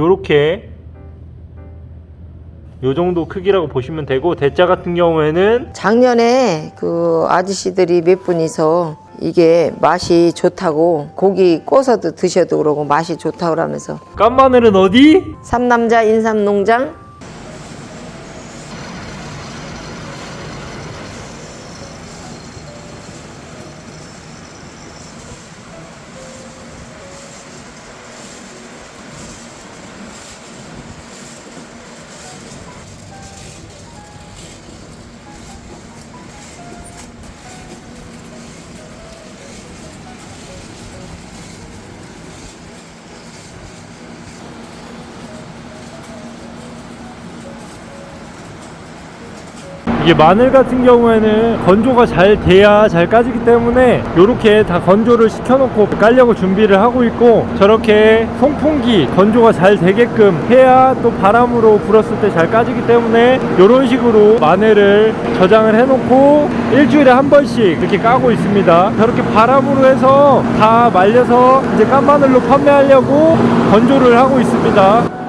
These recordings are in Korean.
요렇게 요 정도 크기라고 보시면 되고 대짜 같은 경우에는 작년에 그 아저씨들이 몇 분이서 이게 맛이 좋다고 고기 꼬서도 드셔도 그러고 맛이 좋다고 그러면서 깐마늘은 어디? 삼남자 인삼농장 이게 마늘 같은 경우에는 건조가 잘 돼야 잘 까지기 때문에 이렇게 다 건조를 시켜놓고 깔려고 준비를 하고 있고 저렇게 송풍기 건조가 잘 되게끔 해야 또 바람으로 불었을 때 잘 까지기 때문에 이런 식으로 마늘을 저장을 해놓고 일주일에 한 번씩 이렇게 까고 있습니다. 저렇게 바람으로 해서 다 말려서 이제 깐 마늘로 판매하려고 건조를 하고 있습니다.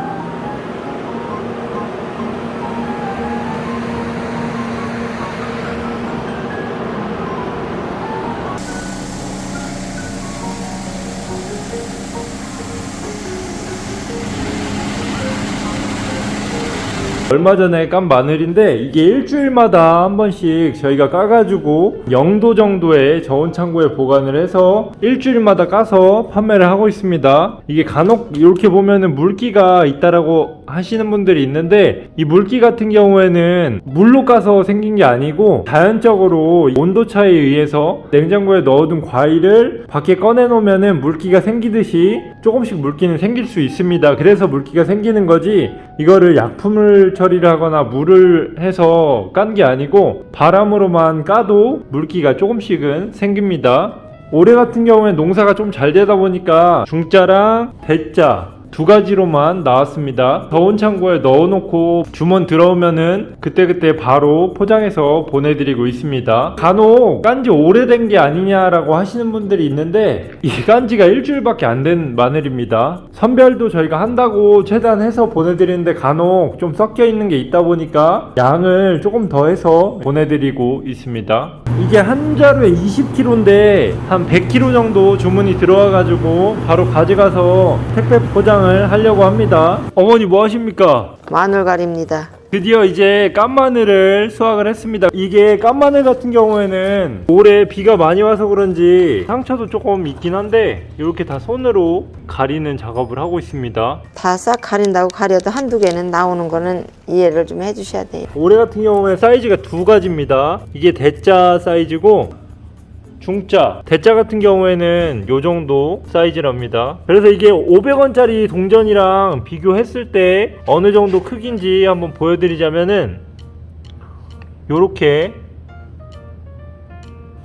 얼마 전에 깐 마늘인데 이게 일주일마다 한 번씩 저희가 까가지고 0도 정도의 저온 창고에 보관을 해서 일주일마다 까서 판매를 하고 있습니다. 이게 간혹 이렇게 보면은 물기가 있다라고 하시는 분들이 있는데 이 물기 같은 경우에는 물로 까서 생긴 게 아니고 자연적으로 온도 차에 의해서 냉장고에 넣어둔 과일을 밖에 꺼내 놓으면은 물기가 생기듯이 조금씩 물기는 생길 수 있습니다. 그래서 물기가 생기는 거지 이거를 약품을 처리를 하거나 물을 해서 깐 게 아니고 바람으로만 까도 물기가 조금씩은 생깁니다. 올해 같은 경우에 농사가 좀 잘 되다 보니까 중자랑 대자 두 가지로만 나왔습니다. 더운 창고에 넣어놓고 주문 들어오면은 그때그때 바로 포장해서 보내드리고 있습니다. 간혹 깐지 오래된 게 아니냐라고 하시는 분들이 있는데 이 깐지가 일주일밖에 안 된 마늘입니다. 선별도 저희가 한다고 최대한 해서 보내드리는데 간혹 좀 섞여 있는 게 있다 보니까 양을 조금 더 해서 보내드리고 있습니다. 이게 한 자루에 20kg인데 한 100kg 정도 주문이 들어와가지고 바로 가져가서 택배 포장을 하려고 합니다. 어머니 뭐 하십니까? 마늘갈입니다. 드디어 이제 깐마늘을 수확을 했습니다. 이게 깐마늘 같은 경우에는 올해 비가 많이 와서 그런지 상처도 조금 있긴 한데 이렇게 다 손으로 가리는 작업을 하고 있습니다. 다 싹 가린다고 가려도 한두 개는 나오는 거는 이해를 좀 해주셔야 돼요. 올해 같은 경우에 사이즈가 두 가지입니다. 이게 대자 사이즈고 중자, 대자 같은 경우에는 요 정도 사이즈랍니다. 그래서 이게 500원짜리 동전이랑 비교했을 때 어느 정도 크기인지 한번 보여드리자면은 요렇게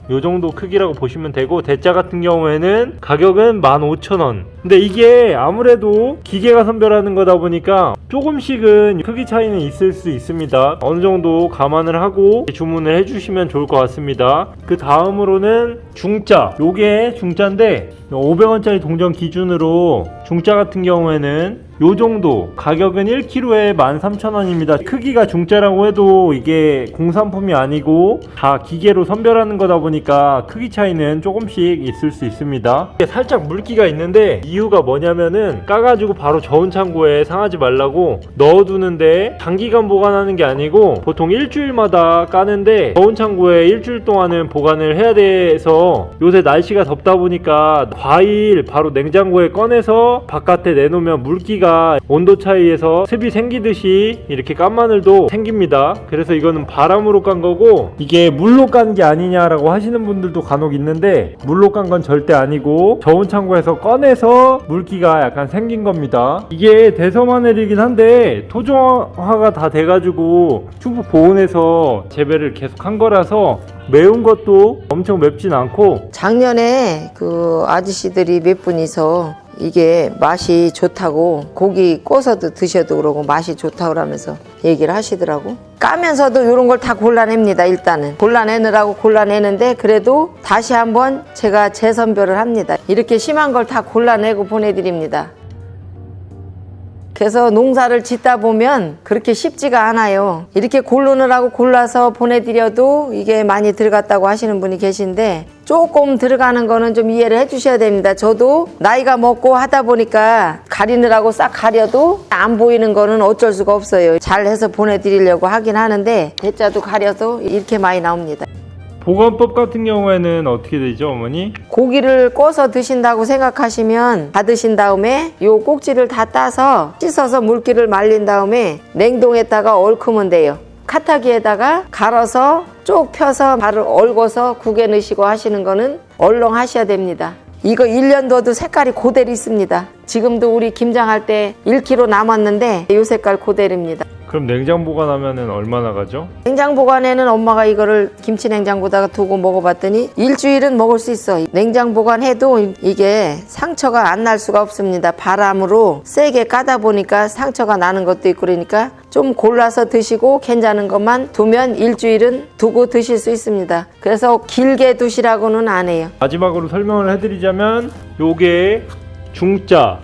요 정도 크기라고 보시면 되고 대자 같은 경우에는 가격은 15,000원. 근데 이게 아무래도 기계가 선별하는 거다 보니까 조금씩은 크기 차이는 있을 수 있습니다. 어느 정도 감안을 하고 주문을 해주시면 좋을 것 같습니다. 그 다음으로는 중자 요게 중자인데 500원짜리 동전 기준으로 중자 같은 경우에는 요 정도 가격은 1kg에 13,000원입니다. 크기가 중짜라고 해도 이게 공산품이 아니고 다 기계로 선별하는 거다 보니까 크기 차이는 조금씩 있을 수 있습니다. 살짝 물기가 있는데 이유가 뭐냐면은 까가지고 바로 저온 창고에 상하지 말라고 넣어두는데 장기간 보관하는 게 아니고 보통 일주일마다 까는데 저온 창고에 일주일 동안은 보관을 해야 돼서 요새 날씨가 덥다 보니까 과일 바로 냉장고에 꺼내서 바깥에 내놓으면 물기가 온도 차이에서 습이 생기듯이 이렇게 깐 마늘도 생깁니다. 그래서 이거는 바람으로 깐 거고 이게 물로 깐 게 아니냐라고 하시는 분들도 간혹 있는데 물로 깐 건 절대 아니고 저온 창고에서 꺼내서 물기가 약간 생긴 겁니다. 이게 대서 마늘이긴 한데 토종화가 다 돼가지고 충북 보온에서 재배를 계속 한 거라서 매운 것도 엄청 맵진 않고 작년에 그 아저씨들이 몇 분이서 이게 맛이 좋다고 고기 꼬서도 드셔도 그러고 맛이 좋다고 그러면서 얘기를 하시더라고. 까면서도 이런 걸 다 골라냅니다, 일단은. 골라내느라고 골라내는데 그래도 다시 한번 제가 재선별을 합니다. 이렇게 심한 걸 다 골라내고 보내드립니다. 그래서 농사를 짓다 보면 그렇게 쉽지가 않아요. 이렇게 고르느라고 골라서 보내드려도 이게 많이 들어갔다고 하시는 분이 계신데 조금 들어가는 거는 좀 이해를 해주셔야 됩니다. 저도 나이가 먹고 하다 보니까 가리느라고 싹 가려도 안 보이는 거는 어쩔 수가 없어요. 잘 해서 보내드리려고 하긴 하는데 대자도 가려서 이렇게 많이 나옵니다. 보관법 같은 경우에는 어떻게 되죠, 어머니? 고기를 꺼서 드신다고 생각하시면 받으신 다음에 요 꼭지를 다 따서 씻어서 물기를 말린 다음에 냉동에다가 얼크면 돼요. 카타기에다가 갈아서 쭉 펴서 바로 얼궈서 국에 넣으시고 하시는 거는 얼렁 하셔야 됩니다. 이거 1년 둬도 색깔이 고대로 있습니다. 지금도 우리 김장할 때 1kg 남았는데 요 색깔 고대로입니다. 그럼 냉장 보관하면은 얼마나 가죠? 냉장 보관에는 엄마가 이거를 김치 냉장고다가 두고 먹어봤더니 일주일은 먹을 수 있어. 냉장 보관해도 이게 상처가 안 날 수가 없습니다. 바람으로 세게 까다 보니까 상처가 나는 것도 있고 그러니까 좀 골라서 드시고 괜찮은 것만 두면 일주일은 두고 드실 수 있습니다. 그래서 길게 두시라고는 안 해요. 마지막으로 설명을 해드리자면 요게 중자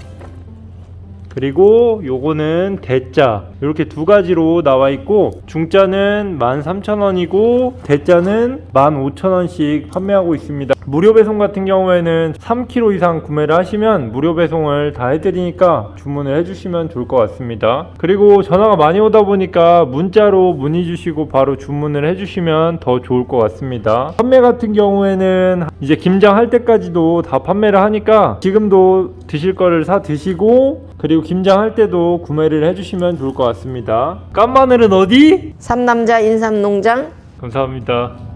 그리고 요거는 대자 이렇게 두 가지로 나와 있고 중자는 13,000원이고 대자는 15,000원씩 판매하고 있습니다. 무료 배송 같은 경우에는 3kg 이상 구매를 하시면 무료 배송을 다 해드리니까 주문을 해주시면 좋을 것 같습니다. 그리고 전화가 많이 오다 보니까 문자로 문의 주시고 바로 주문을 해주시면 더 좋을 것 같습니다. 판매 같은 경우에는 이제 김장 할 때까지도 다 판매를 하니까 지금도 드실 거를 사 드시고 그리고 김장 할 때도 구매를 해주시면 좋을 것 같습니다. 깐마늘은 어디? 삼남자 인삼농장. 감사합니다